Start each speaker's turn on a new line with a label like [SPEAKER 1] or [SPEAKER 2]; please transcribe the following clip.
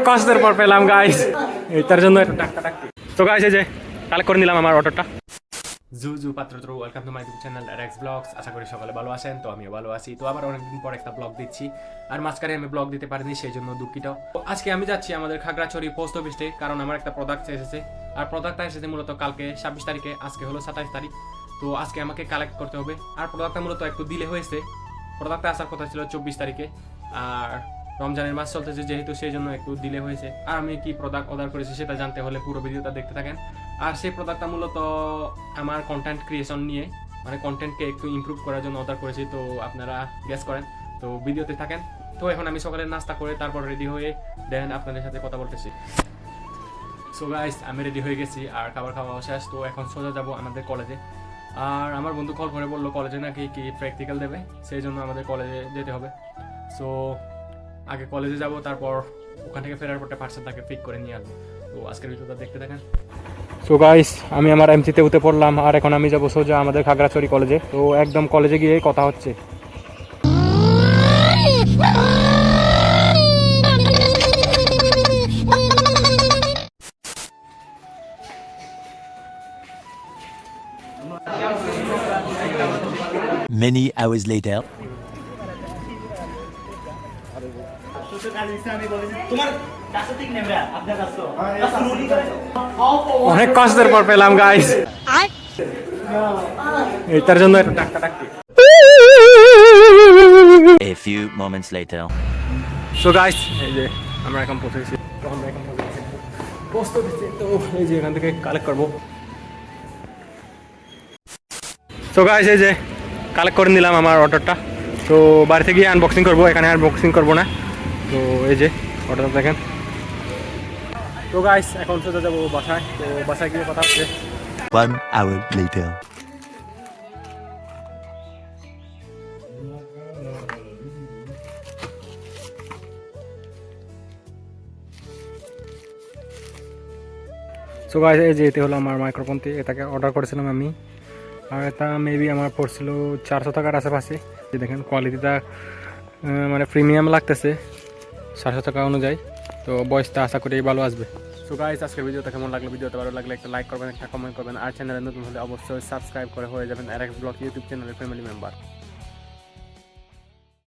[SPEAKER 1] অনেক কষ্টের পর পেলাম গাইস এটার জন্য একটু টাকা টাকি তো গাইস এই যে কালেক্ট করে নিলাম আমার অটোটা। জু জু, পাত্র তো welcome to my YouTube channel Rex vlogs আশা করি সকালে ভালো আছেন, তো আমিও ভালো আছি। তো আবার অনেকদিন পর একটা ব্লগ দিচ্ছি। আর মাঝখানে আমি ব্লগ দিতে পারিনি, সেই জন্য দুঃখিত। আজকে আমি যাচ্ছি আমাদের খাগড়াছড়ি পোস্ট অফিসে কারণ আমার একটা প্রোডাক্ট এসেছে। আর প্রোডাক্টটা এসেছে মূলত কালকে ছাব্বিশ তারিখে, আজকে হলো সাতাইশ তারিখ। তো আজকে আমাকে কালেক্ট করতে হবে। আর প্রোডাক্টটা মূলত একটু দিলে হয়েছে। প্রোডাক্টটা আসার কথা ছিল চব্বিশ তারিখে। আর রমজানের মাস চলতেছে যেহেতু সেই জন্য একটু দিলে হয়েছে। আর আমি কি প্রোডাক্ট অর্ডার করেছি সেটা জানতে হলে পুরো ভিডিওটা দেখতে থাকেন। আর সেই প্রোডাক্টটা মূলত আমার কন্টেন্ট ক্রিয়েশন নিয়ে মানে কন্টেন্টকে একটু ইমপ্রুভ করার জন্য অর্ডার করেছি, তো আপনারা গ্যাস করেন। তো ভিডিওতে থাকেন। তো এখন আমি সকালে নাস্তা করে তারপর রেডি হয়ে দেন আপনাদের সাথে কথা বলতেছি। সো গাইস আমি রেডি হয়ে গেছি আর খাবার খাওয়া শেষ, তো এখন সোজা যাব আমাদের কলেজে আর আমার বন্ধু কল করে বলল কলেজে নাকি কি প্র্যাকটিক্যাল দেবে? সেই জন্য আমাদের কলেজে যেতে হবে। সো আগে কলেজে যাব তারপর ওখান থেকে ফেরার পরটা পার্সেলটাকে পিক করে নিয়ে আসব। তো আজকের ভিডিওটা দেখতে থাকেন। সো গাইস আমি আমার এমসিতে উঠে পড়লাম আর এখন আমি যাব সোজা আমাদের খাগড়াছড়ি কলেজে তো একদম কলেজে গিয়ে কথা হচ্ছে।
[SPEAKER 2] Many hours later.
[SPEAKER 1] অনেক কষ্টের পর পেলাম গাইস এটার জন্য
[SPEAKER 2] A few moments later.
[SPEAKER 1] So guys এই যে আমরা এখন পৌঁছে গেছি। তো আমরা এখন পৌঁছে গেছি। পোস্ট অফিসে তো এই যে এখান থেকে কালেক্ট করব। সো গাইস এই যে কালেক্ট করে নিলাম আমার অর্ডারটা তো বাড়িতে গিয়ে আনবক্সিং করব এখানে আনবক্সিং করব না। তো এই যে অর্ডার দেখেন। তো গাইস এখন সোজা যাব বাসায়। তো বাসায় গিয়ে কথা হচ্ছে।
[SPEAKER 2] One hour later.
[SPEAKER 1] So guys এই যে এতে হলো আমার মাইক্রোফোনটি এটাকে অর্ডার করেছিলাম আমি। আর এটা মেবি আমার পড়ছিল চারশো টাকার আশেপাশে। যে দেখেন কোয়ালিটিটা মানে প্রিমিয়াম লাগতেছে চারশো টাকা অনুযায়ী। তো বয়সটা আশা করি ভালো আসবে। সো গাইজ আজকের ভিডিওটা কেমন লাগল? ভিডিওটা ভালো লাগলে একটা লাইক করবেন, একটা কমেন্ট করবেন। আর চ্যানেলে নতুন হলে অবশ্যই সাবস্ক্রাইব করে হয়ে যাবেন। আর এক ব্লগ ইউটিউব চ্যানেলের ফ্যামিলি মেম্বার